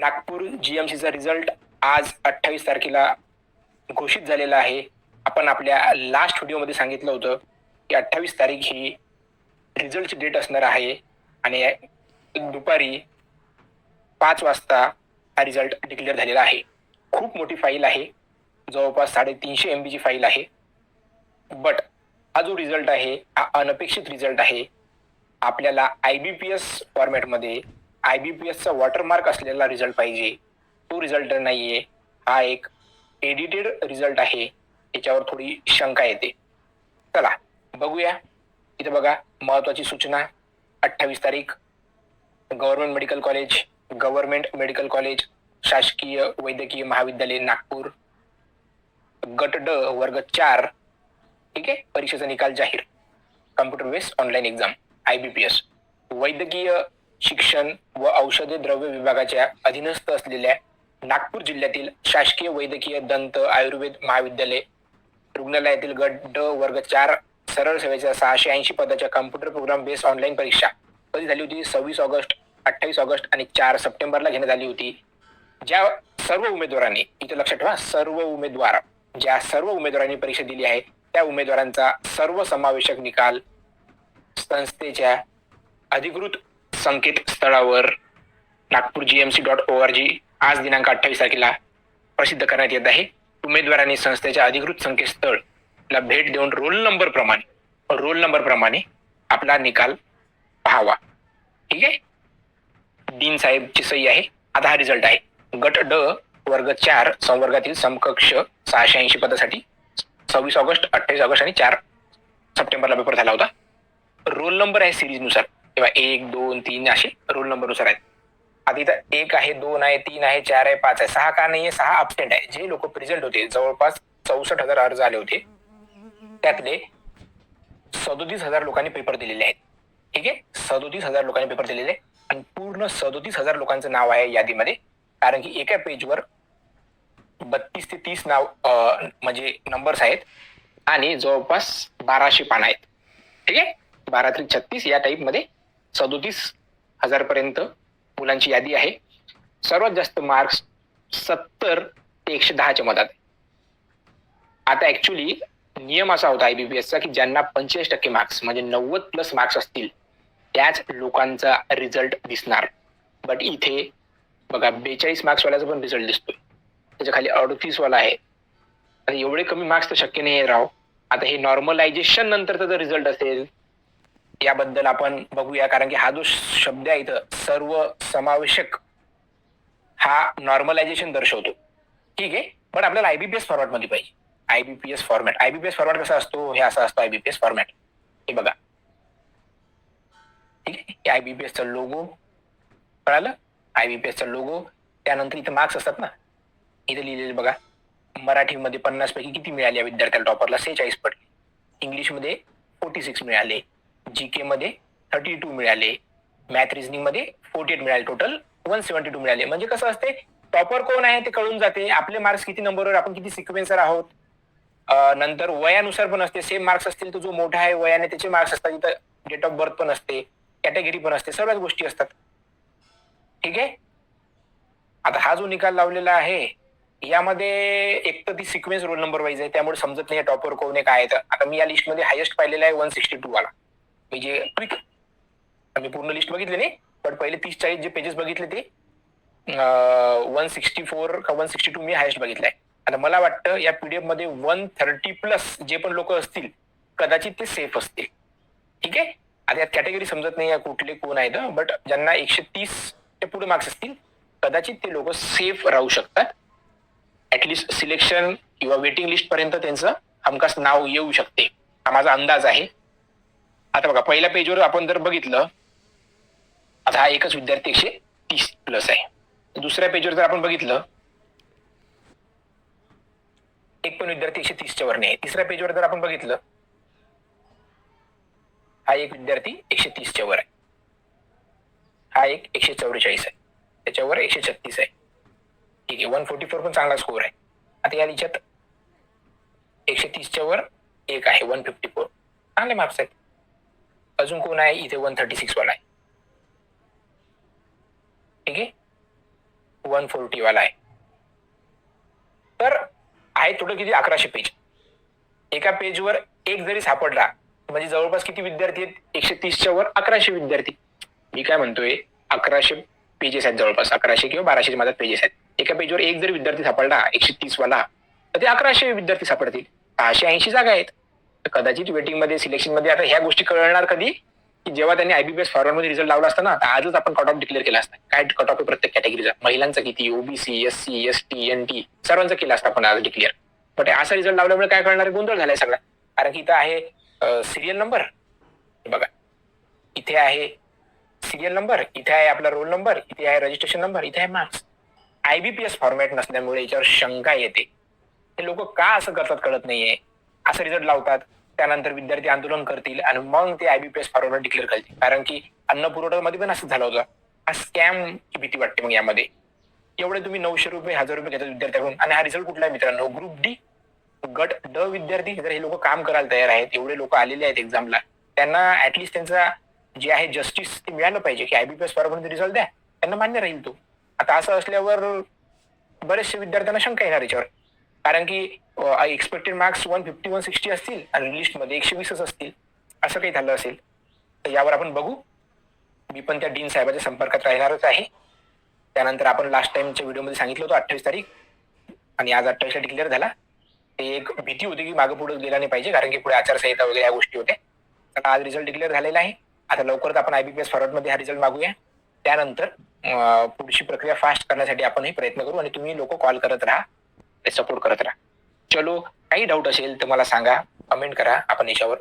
Nagpur जीएमसीचा result आज अठ्ठावीस तारखेला घोषित झालेला आहे. आपण आपल्या लास्ट व्हिडिओमध्ये सांगितलं होतं की अठ्ठावीस तारीख ही रिझल्टची डेट असणार आहे आणि दुपारी पाच वाजता हा रिझल्ट डिक्लेअर झालेला आहे. खूप मोठी फाईल आहे. जवळपास साडेतीनशे एम बीची फाईल आहे. बट हा जो रिझल्ट आहे हा अनपेक्षित रिझल्ट आहे आपल्याला आय बी पी एस फॉर्मॅटमध्ये आय बी पी एसचा वॉटरमार्क असलेला रिझल्ट पाहिजे. तो रिझल्ट नाही आहे हा एक एडिटेड रिझल्ट आहे. याच्यावर थोडी शंका येते. चला बघूया. इथं बघा महत्वाची सूचना. अठ्ठावीस तारीख. Government medical college government medical college शासकीय वैद्यकीय महाविद्यालय नागपूर. गट ड वर्ग चार. ठीक आहे? परीक्षेचा निकाल जाहीर. Computer based online exam. I B P S वैद्यकीय शिक्षण व औषधे द्रव्य विभागाच्या अधीनस्थ असलेल्या नागपूर जिल्ह्यातील शासकीय वैद्यकीय दंत आयुर्वेद महाविद्यालय रुग्णालयातील गट ड वर्ग चार सरळ सेवेच्या सहाशे ऐंशी पदाच्या कम्प्युटर प्रोग्राम बेस ऑनलाईन परीक्षा कधी झाली होती? सव्वीस ऑगस्ट अठ्ठावीस ऑगस्ट आणि चार सप्टेंबरला घेण्यात आली होती. ज्या सर्व उमेदवारांनी इथं लक्षात ठेवा सर्व उमेदवार ज्या सर्व उमेदवारांनी परीक्षा दिली आहे त्या उमेदवारांचा सर्व समावेशक निकाल संस्थेच्या अधिकृत संकेतस्थळावर Nagpur GMC dot O R G आज दिनांक अठ्ठावीस तारखेला प्रसिद्ध करण्यात येत आहे. उमेदवारांनी संस्थेच्या अधिकृत संकेतस्थळला भेट देऊन रोल नंबर प्रमाणे रोल नंबर प्रमाणे आपला निकाल पाहावा. ठीक आहे? डीन साहेबची सही आहे. आता हा रिझल्ट आहे. गट ड वर्ग चार संवर्गातील समकक्ष सहाशे ऐंशी पदासाठी सव्वीस ऑगस्ट अठ्ठावीस ऑगस्ट आणि चार सप्टेंबरला पेपर झाला होता. रोल नंबर आहे सिरीजनुसार किंवा एक दोन तीन असे रोल नंबरनुसार आहेत. आता इथं एक आहे दोन आहे तीन आहे चार आहे पाच आहे. सहा का नाही आहे सहा अपस्टेंट आहे. जे लोक प्रेझेंट होते जवळपास चौसष्ट हजार अर्ज आले होते त्यातले सदोतीस हजार लोकांनी पेपर दिलेले आहेत. ठीक आहे? सदोतीस हजार लोकांनी पेपर दिलेले आणि पूर्ण सदोतीस हजार लोकांचं नाव आहे यादीमध्ये. कारण की एका पेजवर बत्तीस ते तीस नाव म्हणजे नंबर्स आहेत. आणि जवळपास बाराशे पान आहेत. ठीक आहे? बारा त्रिक छत्तीस या टाईपमध्ये सदोतीस हजार पर्यंत मुलांची यादी आहे. सर्वात जास्त मार्क्स सत्तर ते एकशे दहाच्या मधात आता ऍक्च्युली नियम असा होता आयबीपीएसचा की ज्यांना पंचेचाळीस टक्के मार्क्स म्हणजे नव्वद प्लस मार्क्स असतील त्याच लोकांचा रिझल्ट दिसणार. बट इथे बघा बेचाळीस मार्क्सवाल्याचा पण रिझल्ट दिसतोय. त्याच्याखाली आहे. आता एवढे कमी मार्क्स तर शक्य नाही राव. आता हे नॉर्मलायझेशन नंतरचा जर रिझल्ट असेल याबद्दल आपण बघूया कारण की हा जो शब्द आहे इथं सर्व समावेशक हा नॉर्मलायझेशन दर्शवतो. ठीक आहे? पण आपल्याला आयबीपीएस फॉर्मॅटमध्ये पाहिजे. आयबीपीएस फॉर्मॅट आयबीपीएस फॉर्मॅट कसा असतो? हे असा असतो आयबीपीएस फॉर्मॅट हे बघा. ठीक आहे? आयबीपीएस चा लोगो कळालं? आयबीपीएस चा लोगो त्यानंतर इथे मार्क्स असतात ना? इथे लिहिलेले बघा. मराठीमध्ये पन्नास पैकी किती मिळाले या विद्यार्थ्याला टॉपरला सेहेचाळीस पडले इंग्लिशमध्ये फोर्टी सिक्स मिळाले. जी के मध्ये थर्टी टू मिळाले. मॅथ रिझनिंगमध्ये फोर्टी एट मिळाले टोटल वन सेव्हन्टी टू मिळाले. म्हणजे कसं असते टॉपर कोण आहे ते कळून जाते. आपले मार्क्स किती नंबरवर आपण किती सिक्वेन्सर आहोत. नंतर वयानुसार पण असते. सेम मार्क्स असतील तर जो मोठा आहे वयाने त्याचे मार्क्स असतात. इथं डेट ऑफ बर्थ पण असते. कॅटेगरी पण असते. सर्वच गोष्टी असतात. ठीक आहे? आता हा जो निकाल लावलेला आहे यामध्ये एक तर ती सिक्वेन्स रोल नंबर वाईज आहे. त्यामुळे समजत नाही टॉपर कोण आहे काय तर आता मी या लिस्टमध्ये हायेस्ट पाहिलेला आहे वन सिक्स्टी टू वाला. मी जे क्विक आम्ही पूर्ण लिस्ट बघितली नाही पण पहिले तीस चाळीस जे पेजेस बघितले ते वन सिक्स्टी फोर का वन सिक्स्टी टू मी हायेस्ट बघितलाय. आता मला वाटतं या पीडीएफमध्ये वन थर्टी प्लस जे पण लोक असतील कदाचित ते सेफ असतील. ठीक आहे? आता यात कॅटेगरी समजत नाही या कुठले कोण आहेत बट ज्यांना एकशे तीस ते पुढे मार्क्स असतील कदाचित ते लोक सेफ राहू शकतात. ऍटलिस्ट सिलेक्शन किंवा वेटिंग लिस्ट पर्यंत त्यांचं हमखास नाव येऊ शकते. हा माझा अंदाज आहे. आता बघा पहिल्या पेजवर आपण जर बघितलं आता हा एकच विद्यार्थी एकशे तीस प्लस आहे. दुसऱ्या पेजवर जर आपण बघितलं एक पण विद्यार्थी एकशे तीसच्या वर नाही तिसऱ्या पेजवर जर आपण बघितलं हा एक विद्यार्थी एकशे तीसच्या वर आहे. हा एक एकशे चौवेचाळीस आहे. त्याच्यावर एकशे छत्तीस आहे. ठीक आहे वन फोर्टी फोर पण चांगला स्कोर आहे. आता या लिच्यात एकशे तीसच्या वर एक आहे वन फिफ्टी फोर चांगले मार्क्स आहेत. अजून कोण आहे? इथे वन थर्टी सिक्स वाला आहे. ठीक आहे? वन फोर्टी वाला आहे. तर आहे थोडं किती? अकराशे पेज एका पेजवर एक जरी सापडला म्हणजे जवळपास किती विद्यार्थी आहेत? एकशे तीसच्या वर अकराशे विद्यार्थी. मी काय म्हणतोय? अकराशे पेजेस आहेत जवळपास. अकराशे किंवा बाराशे माझ्या पेजेस आहेत. एका पेजवर एक जरी विद्यार्थी सापडला एकशे तीस वाला तर ते अकराशे विद्यार्थी सापडतील. सहाशे ऐंशी जागा आहेत. कदाचित वेटिंगमध्ये सिलेक्शनमध्ये आता ह्या गोष्टी कळणार कधी? की जेव्हा त्यांनी आयबीपीएस फॉर्मरमध्ये रिझल्ट लावला असता ना आजच आपण कट ऑफ डिक्लेअर केला असता. काय कट ऑफ आहे प्रत्येक कॅटेगरीचा महिलांचा किती? OBC S C S T N T सर्वांचा केला असता आपण आज डिक्लेअर बट असा रिझल्ट लावल्यामुळे काय कळणार गोंधळ झालाय सगळा. कारण की इथं आहे सिरियल नंबर बघा. इथे आहे सिरियल नंबर इथे आहे आपला रोल नंबर इथे आहे रजिस्ट्रेशन नंबर इथे आहे मार्क्स आयबीपीएस फॉर्मॅट नसल्यामुळे याच्यावर शंका येते. हे लोक का असं करतात कळत नाहीये? असा रिझल्ट लावतात. त्यानंतर विद्यार्थी आंदोलन करतील आणि मग ते आयबीपीएस फॉर्मॅट डिक्लेअर करतील. कारण की अन्न पुरवठ्यामध्ये पण असं झालं होतं. हा स्कॅम ची भीती वाटते मग यामध्ये. एवढे तुम्ही नऊशे रुपये हजार रुपये घेतात विद्यार्थ्याकडून. आणि हा रिझल्ट कुठला आहे मित्रांनो? ग्रुप डी गट ड विद्यार्थी. जर हे लोक काम करायला तयार आहेत एवढे लोक आलेले आहेत एक्झामला त्यांना ऍटलिस्ट त्यांचा जे आहे जस्टिस ते मिळालं पाहिजे. की आयबीपीएस फॉर्मॅट रिझल्ट द्या. त्यांना मान्य राहील तो. आता असं असल्यावर बरेचसे विद्यार्थ्यांना शंका येणार याच्यावर. कारण की expected marks one fifty one sixty असतील आणि लिस्टमध्ये एकशे वीसच असतील असं काही झालं असेल तर यावर आपण बघू. मी पण त्या डीन साहेबाच्या संपर्कात राहणारच आहे. त्यानंतर आपण लास्ट टाइमच्या व्हिडिओमध्ये सांगितलं होतं अठ्ठावीस तारीख आणि आज अठ्ठावीसला डिक्लेअर झाला. ते एक भीती होती की मागं पुढे गेला नाही पाहिजे कारण की पुढे आचारसंहिता वगैरे या गोष्टी होत्या. तर आज रिझल्ट डिक्लेअर झालेला आहे. आता लवकरच आपण आयबीपीएस फॉरवर्डमध्ये हा रिझल्ट मागूया. त्यानंतर पुढची प्रक्रिया फास्ट करण्यासाठी आपणही प्रयत्न करू आणि तुम्ही लोक कॉल करत राहा. सपोर्ट करत राहा. चलो काही डाऊट असेल तर मला सांगा. कमेंट करा. आपण याच्यावर